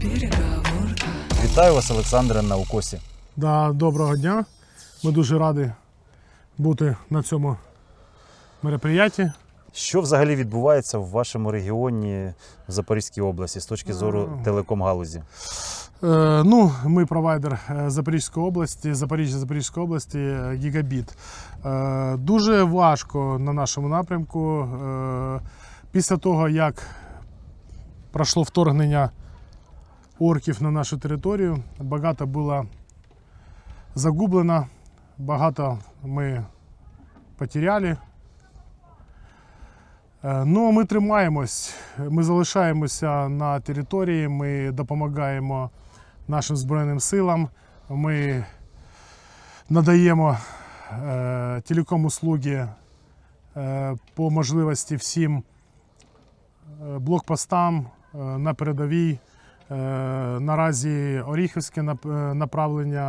Переговорка. Вітаю вас, Олександре, на укосі. Да, доброго дня. Ми дуже раді бути на цьому мероприятті. Що взагалі відбувається в вашому регіоні в Запорізькій області з точки зору телеком-галузі? Е, ну, ми провайдер е, Запорізької області, Запоріжжя Запорізької області е, Гігабіт. Е, дуже важко на нашому напрямку. Е, після того, як пройшло вторгнення орків на нашу територію, багато було загублено, багато ми потеряли. Е, Ну, ми тримаємось, ми залишаємося на території, ми допомагаємо нашим Збройним силам, ми надаємо е, телеком-услуги е, по можливості всім е, блокпостам е, на передовій. Е, наразі Оріхівське е, направлення,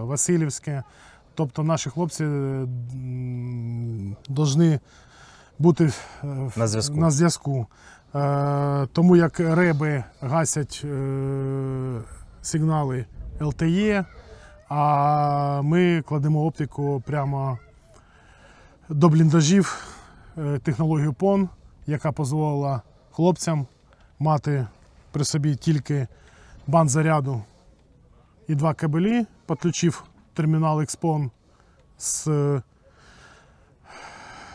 е, Васильівське. Тобто наші хлопці повинні бути На зв'язку. Е, тому як реби гасять сигнали LTE, а ми кладемо оптику прямо до бліндажів технологію PON, яка дозволила хлопцям мати при собі тільки банк заряду і два кабелі, підключив термінал XPON з е,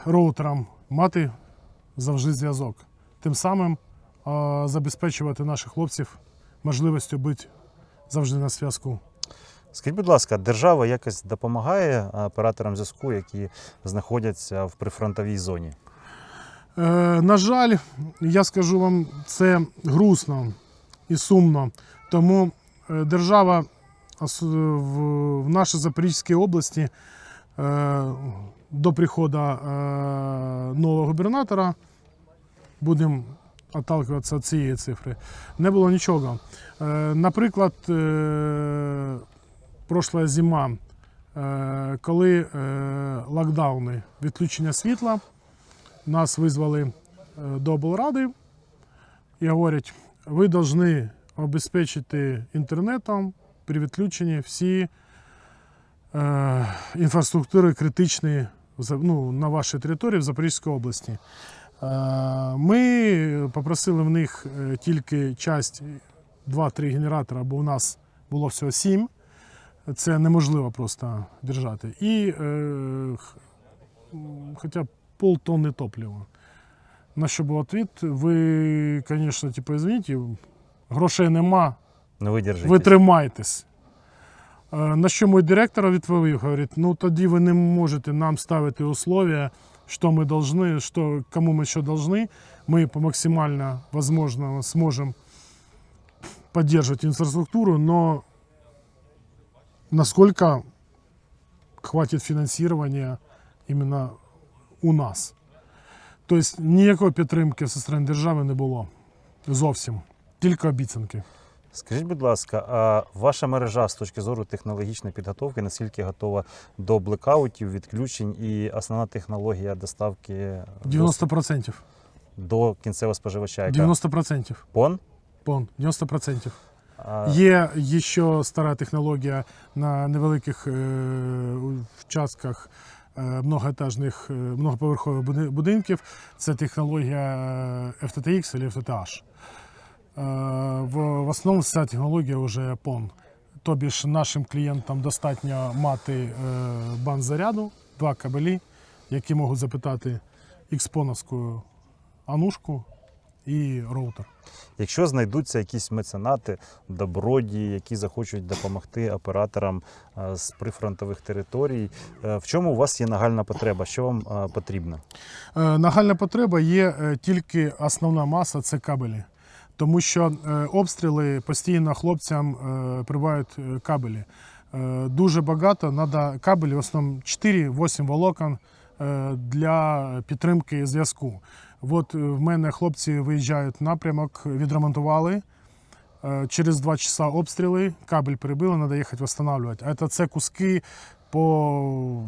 роутером, мати завжди зв'язок. Тим самим е, забезпечувати наших хлопців можливістю бути завжди на зв'язку. Скажіть, будь ласка, держава якось допомагає операторам зв'язку, які знаходяться в прифронтовій зоні? Е, на жаль, я скажу вам, це грустно і сумно. Тому е, держава в, нашій Запорізькій області е, до приходу нового губернатора, будемо отталкиватися від цієї цифри, не було нічого. Наприклад, прошла зима, коли локдауни, відключення світла. Нас визвали е, до облради і говорять, ви повинні обезпечити інтернетом при відключенні всі е, інфраструктури критичні ну, на вашій території в Запорізькій області. Е, ми попросили в них е, тільки часть 2-3 генератора, бо у нас було всього 7. Це неможливо просто держати. І е, хоча б полтонни топлива. На що був відповідь, ви, звісно, типу, извините, грошей нема, Не видержите. ви тримайтесь. Е, На що мій директор відповів, говорить, ну тоді ви не можете нам ставити условия, що ми должны, що, кому ми що должны. Ми по максимально возможно сможем поддерживать инфраструктуру, но насколько хватит финансирования именно у нас. Тобто ніякої підтримки зі сторони держави не було. Зовсім. Тільки обіцянки. Скажіть, будь ласка, а ваша мережа з точки зору технологічної підготовки наскільки готова до блекаутів, відключень і основна технологія доставки 90%. до кінцевого споживача? Яка? 90%. Пон? Пон, 90%. А, Є ще стара технологія на невеликих е, вчастках е, многоетажних, е, многоповерхових будинків. Це технологія е, FTTX або FTTH. Е, В, основному ця технологія вже PON. Тобі ж нашим клієнтам достатньо мати бан заряду, два кабелі, які можуть запитати ікспоновську анушку і роутер. Якщо знайдуться якісь меценати, добродії, які захочуть допомогти операторам з прифронтових територій, е, в чому у вас є нагальна потреба? Що вам потрібно? Е, Нагальна потреба є е, тільки основна маса це кабелі. Тому що е, обстріли постійно хлопцям е, прибувають е, кабелі. Е, Дуже багато треба кабелів, в основному 4-8 волокон е, для підтримки зв'язку. От е, в мене хлопці виїжджають напрямок, відремонтували. Е, Через два часа обстріли, кабель перебили, треба їхати встановлювати. А це, куски по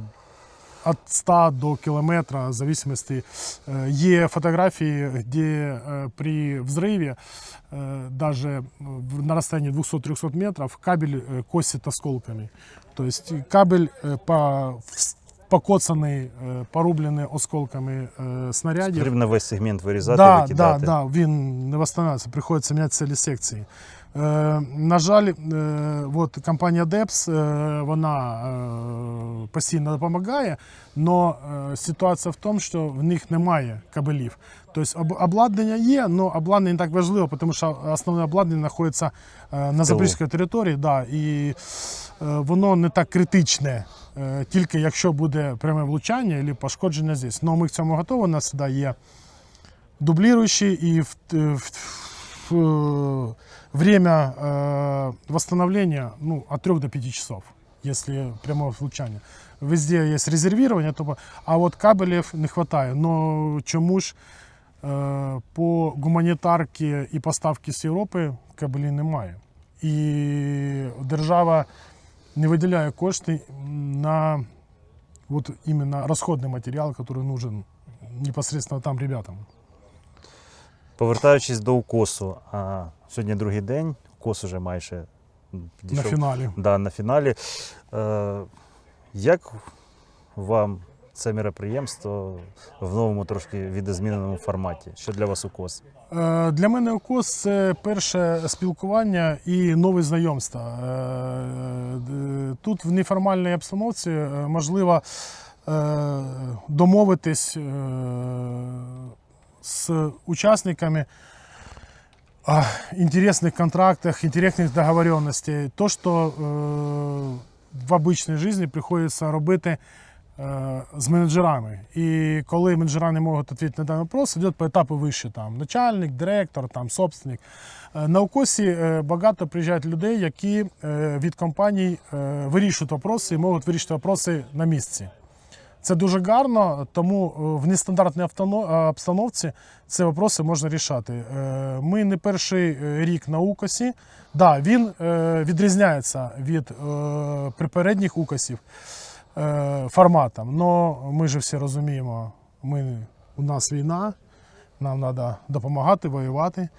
від 100 до кілометра, в зависимости. Е, Є фотографії, де при взриві, в- на расстоянии 200-300 метров, кабель е, косит осколками. То есть кабель по, покоцаний, е, порублений осколками е, снарядів. Потрібно весь сегмент вирізати, Да, да, Так, да, він не восстановиться, приходиться міняти цілі секції. Е, на жаль, е, от компанія DEPS, е, вона постійно допомагає, але ситуація в тому, що в них немає кабелів. Тобто обладнання є, але обладнання не так важливо, тому що основне обладнання знаходиться на запорізькій території, да, і воно не так критичне, тільки якщо буде пряме влучання або пошкодження здесь. Ну, ми к цьому готові, у нас сюди є в, в- в- э, время э, восстановления ну, от 3 до 5 часов, если прямое влучание. Везде есть резервирование, то, а вот кабелів не хватає. Но чому ж е, по гуманітарки і поставки з Європи кабелів немає. І держава не виділяє кошти на вот именно расходный материал, который нужен непосредственно там ребятам. Повертаючись до укосу, а, сьогодні другий день, укос уже майже м, На фіналі. Да, на фіналі. Е, як вам це мероприємство в новому трошки відозміненому форматі? Що для вас укос? Е, Для мене укос це перше спілкування і нові знайомства. Е, Тут в неформальній обстановці е, можливо е, домовитись е, з учасниками о интересных контрактах, интересных договоренностей. То, що е, в обычной жизни приходиться робити е, з менеджерами. І коли менеджера не можуть відповідати на даний вопрос, йде по етапу вище. Там, начальник, директор, там, собственник. Е, На укосі е, багато приїжджають людей, які е, від компаній е, вирішують вопроси і можуть вирішити вопроси на місці. Це дуже гарно, тому е, в нестандартній е, обстановці ці вопроси можна рішати. Е, Ми не перший рік на укосі. Да, він відрізняється від попередніх укосів форматом. але ми ж всі розуміємо, ми, у нас війна, нам треба допомагати, воювати,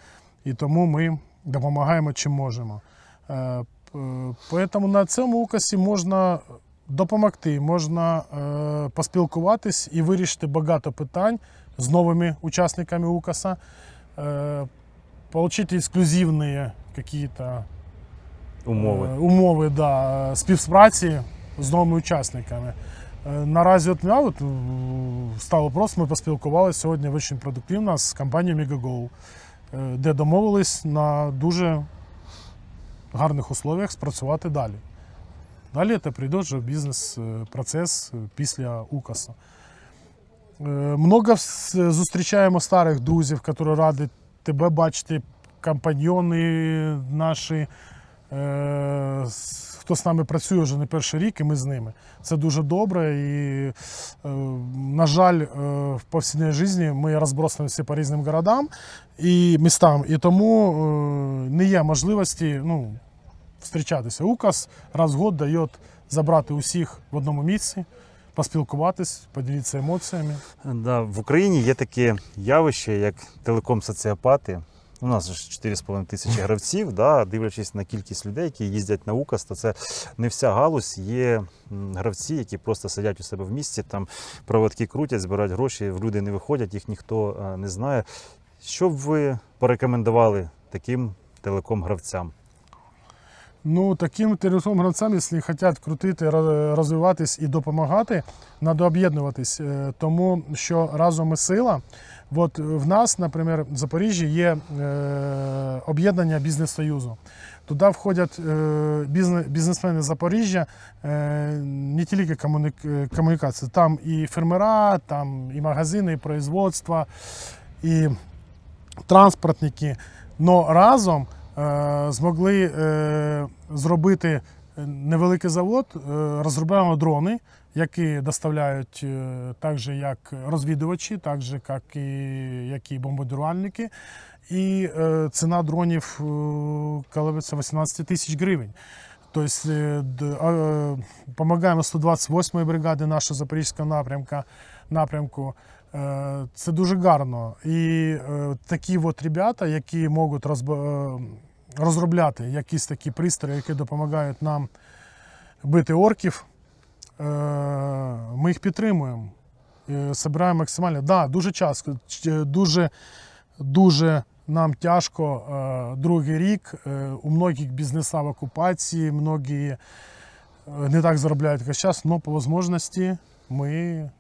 і тому ми допомагаємо чим можемо. Тому на цьому укосі можна допомогти, можна е, поспілкуватись і вирішити багато питань з новими учасниками укоса, е, отримати ексклюзивні какие-то Умови. Е, умови да, співпраці з новими учасниками. Е, Наразі от мене от, е, став вопрос, ми поспілкувалися сьогодні дуже продуктивно з компанією Megago, е, де домовились на дуже гарних условиях спрацювати далі. Далі це прийде вже бізнес-процес е, після УКАСа. Е, Много зустрічаємо старих друзів, які раді тебе бачити, компаньйони наші, хто з нами працює вже не перший рік, і ми з ними. Це дуже добре. І, е, на жаль, е, в повсякденній житті ми розбросані всі по різним городам і містам, і тому е, не є можливості ну, зустрічатися. Указ раз в год дає забрати усіх в одному місці, поспілкуватись, поділитися емоціями. Да, в Україні є таке явище, як телеком-соціопати. У нас ж 4,5 тисячі гравців, да, дивлячись на кількість людей, які їздять на УКАС, то це не вся галузь. Є гравці, які просто сидять у себе в місті, там проводки крутять, збирають гроші, в люди не виходять, їх ніхто е, не знає. Що б ви порекомендували таким телеком-гравцям? Ну, таким телеком гравцям, якщо хочуть крутити, роз- розвиватись і допомагати, треба об'єднуватись, е, тому що разом ми сила. От в нас, наприклад, в Запоріжжі є е, об'єднання бізнес-союзу. Туди входять е, бізнесмени Запоріжжя, е, не тільки комуні- е, комунікації, там і фермера, там і магазини, і производства, і транспортники. Но разом е, змогли е, зробити невеликий завод, е, розробляємо дрони, які доставляють е, так же, як розвідувачі, так же, як і, як бомбардувальники. І е, ціна дронів е, коливається 18 тисяч гривень. Тобто е, е, допомагаємо 128-ї бригади нашого запорізького напрямка, напрямку. Е, Це дуже гарно. І е, такі от ребята, які можуть е, розробляти якісь такі пристрої, які допомагають нам бити орків, ми їх підтримуємо. Собираємо максимально. Да, дуже часто, дуже, дуже нам тяжко другий рік. У многих бізнеса в окупації, многі не так заробляють, як зараз, але по можливості ми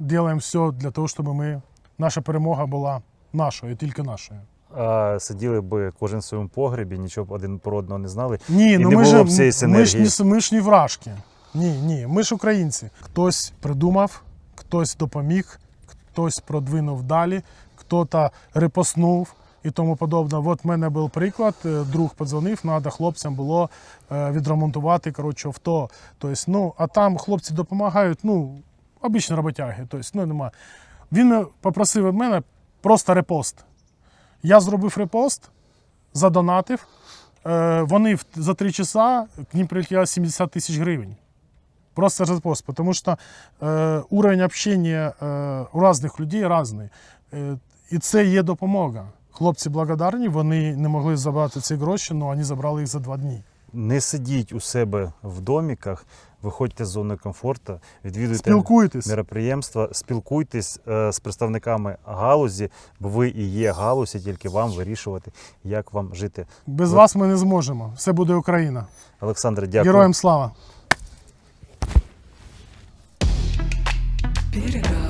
робимо все для того, щоб ми, наша перемога була нашою, тільки нашою. А сиділи би кожен в своєму погребі, нічого б один про одного не знали. Ні, І ну не ми, було б цієї ми, ж ми ж не вражки. Ні, ні, ми ж українці. Хтось придумав, хтось допоміг, хтось продвинув далі, хтось репостнув і тому подобне. От в мене був приклад, е, друг подзвонив, треба хлопцям було е, відремонтувати коротше, авто. Тобто, ну, а там хлопці допомагають, ну, обичні роботяги. Тобто, ну, нема. Він е, попросив від мене просто репост. Я зробив репост, задонатив. Е, Вони за три часа к ним прилетіло 70 тисяч гривень. Просто за пост, потому что э, уровень общения э, у різних людей різний. Е, і це є допомога. Хлопці благодарні, вони не могли забрати ці гроші, але вони забрали їх за два дні. Не сидіть у себе в доміках, виходьте з зони комфорту, відвідуйте Спілкуйтесь. мероприємства, спілкуйтесь е, з представниками галузі, бо ви і є галузь, і тільки вам вирішувати, як вам жити. Без ви... вас ми не зможемо. Все буде Україна. Олександр, дякую. Героям слава! Перегар.